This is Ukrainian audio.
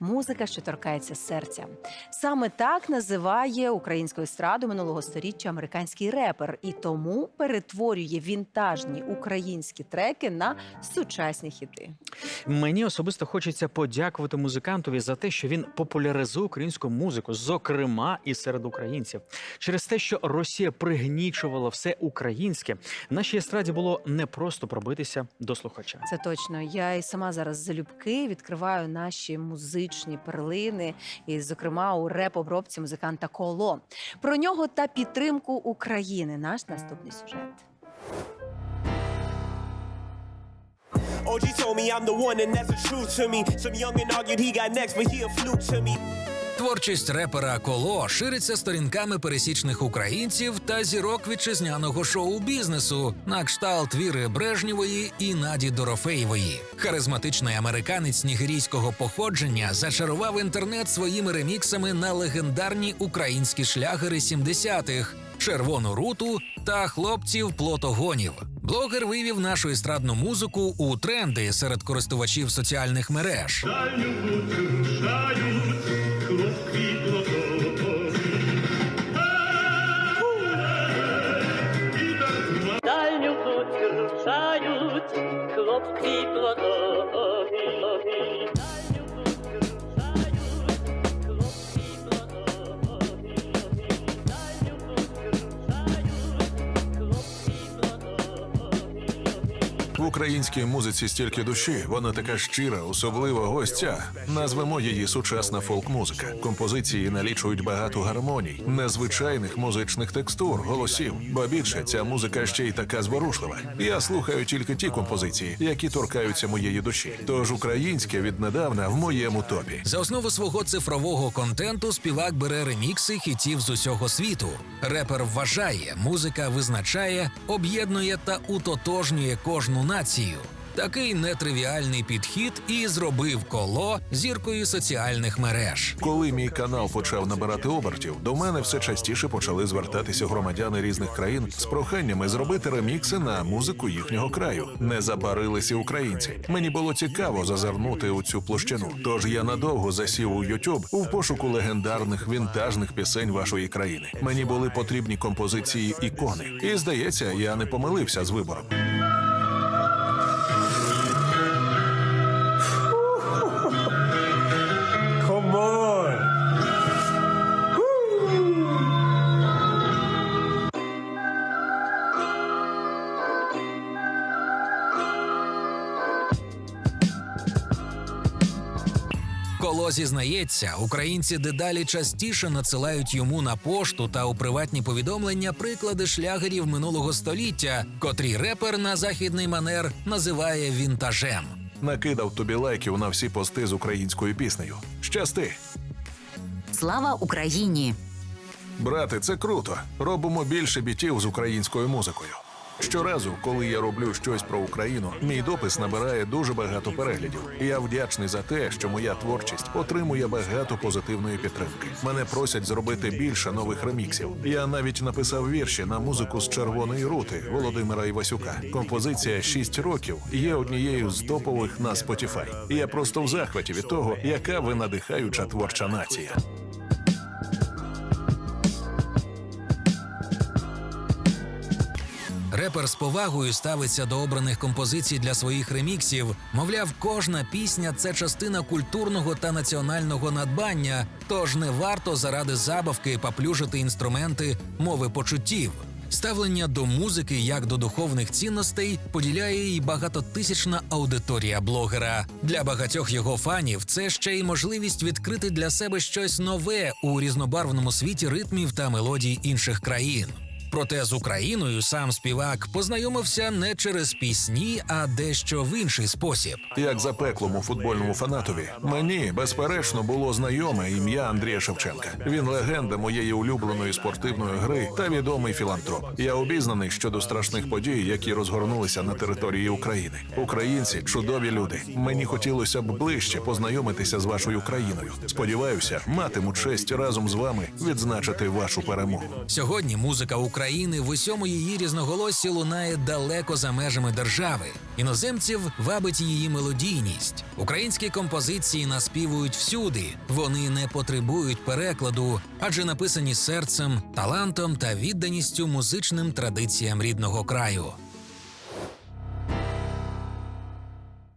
музика, що торкається серця. Саме так називає українську естраду минулого століття американський репер, і тому перетворює вінтажні українські треки на сучасні хіти. Мені особисто хочеться подякувати музикантові за те, що він популяризує українську музику, зокрема і серед українців. Через те, що Росія пригнічувала все українське, нашій естраді було не просто пробитися до слухача. Це точно. Я і сама зараз залюбки відкриваю наші музичні перлини, і, зокрема, у реп-обробці музиканта Коло. Про нього та підтримку України. Наш наступний сюжет. OG told me I'm the one, and that's the truth to me. Some youngin' argued he got next, but he a fluke to me. Творчість репера Коло шириться сторінками пересічних українців та зірок вітчизняного шоу-бізнесу на кшталт Віри Брежнєвої і Наді Дорофеєвої. Харизматичний американець нігерійського походження зачарував інтернет своїми реміксами на легендарні українські шлягери 70-х червону руту та хлопців плотогонів. Блогер вивів нашу естрадну музику у тренди серед користувачів соціальних мереж. Thank you. Українській музиці стільки душі, вона така щира, особлива ця. Назвемо її сучасна фолк-музика. Композиції налічують багато гармоній, незвичайних музичних текстур, голосів. Ба більше ця музика ще й така зворушлива. Я слухаю тільки ті композиції, які торкаються моєї душі. Тож українське віднедавна в моєму топі. За основу свого цифрового контенту співак бере ремікси хітів з усього світу. Репер вважає, музика визначає, об'єднує та утотожнює кожну націю. Такий нетривіальний підхід і зробив коло зіркою соціальних мереж. Коли мій канал почав набирати обертів, до мене все частіше почали звертатися громадяни різних країн з проханнями зробити ремікси на музику їхнього краю. Не забарилися українці. Мені було цікаво зазирнути у цю площину. Тож я надовго засів у YouTube у пошуку легендарних вінтажних пісень вашої країни. Мені були потрібні композиції ікони. І здається, я не помилився з вибором. Коло зізнається, українці дедалі частіше надсилають йому на пошту та у приватні повідомлення приклади шлягерів минулого століття, котрі репер на західний манер називає вінтажем. Накидав тобі лайків на всі пости з українською піснею. Щасти! Слава Україні! Брате, це круто. Робимо більше бітів з українською музикою. Щоразу, коли я роблю щось про Україну, мій допис набирає дуже багато переглядів. Я вдячний за те, що моя творчість отримує багато позитивної підтримки. Мене просять зробити більше нових реміксів. Я навіть написав вірші на музику з червоної рути Володимира Івасюка. Композиція «6 років є однією з топових на Spotify. Я просто в захваті від того, яка ви надихаюча творча нація. Репер з повагою ставиться до обраних композицій для своїх реміксів. Мовляв, кожна пісня це частина культурного та національного надбання, тож не варто заради забавки поплюжити інструменти мови почуттів. Ставлення до музики як до духовних цінностей поділяє і багатотисячна аудиторія блогера. Для багатьох його фанів це ще й можливість відкрити для себе щось нове у різнобарвному світі ритмів та мелодій інших країн. Проте з Україною сам співак познайомився не через пісні, а дещо в інший спосіб. Як запеклому футбольному фанатові, мені безперечно було знайоме ім'я Андрія Шевченка. Він легенда моєї улюбленої спортивної гри та відомий філантроп. Я обізнаний щодо страшних подій, які розгорнулися на території України. Українці чудові люди. Мені хотілося б ближче познайомитися з вашою країною. Сподіваюся, матиму честь разом з вами відзначити вашу перемогу. Сьогодні музика України України в усьому її різноголоссі лунає далеко за межами держави. Іноземців вабить її мелодійність. Українські композиції наспівують всюди. Вони не потребують перекладу, адже написані серцем, талантом та відданістю музичним традиціям рідного краю.